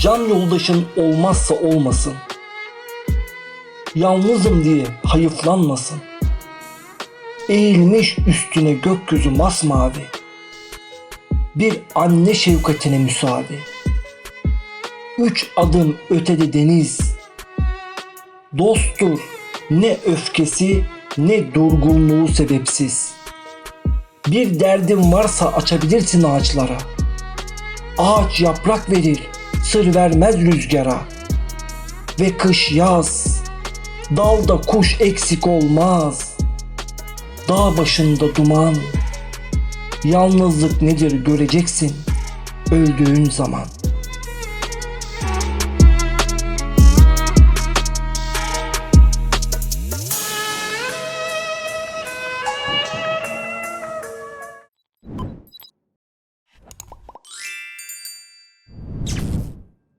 Can yoldaşın olmazsa olmasın. Yalnızım diye hayıflanmasın. Eğilmiş üstüne gökyüzü masmavi. Bir anne şefkatine müsaade. Üç adım ötede deniz. Dosttur ne öfkesi ne durgunluğu sebepsiz. Bir derdin varsa açabilirsin ağaçlara. Ağaç yaprak verir, sır vermez rüzgara. Ve kış yaz, dalda kuş eksik olmaz. Dağ başında duman, yalnızlık nedir göreceksin öldüğün zaman.''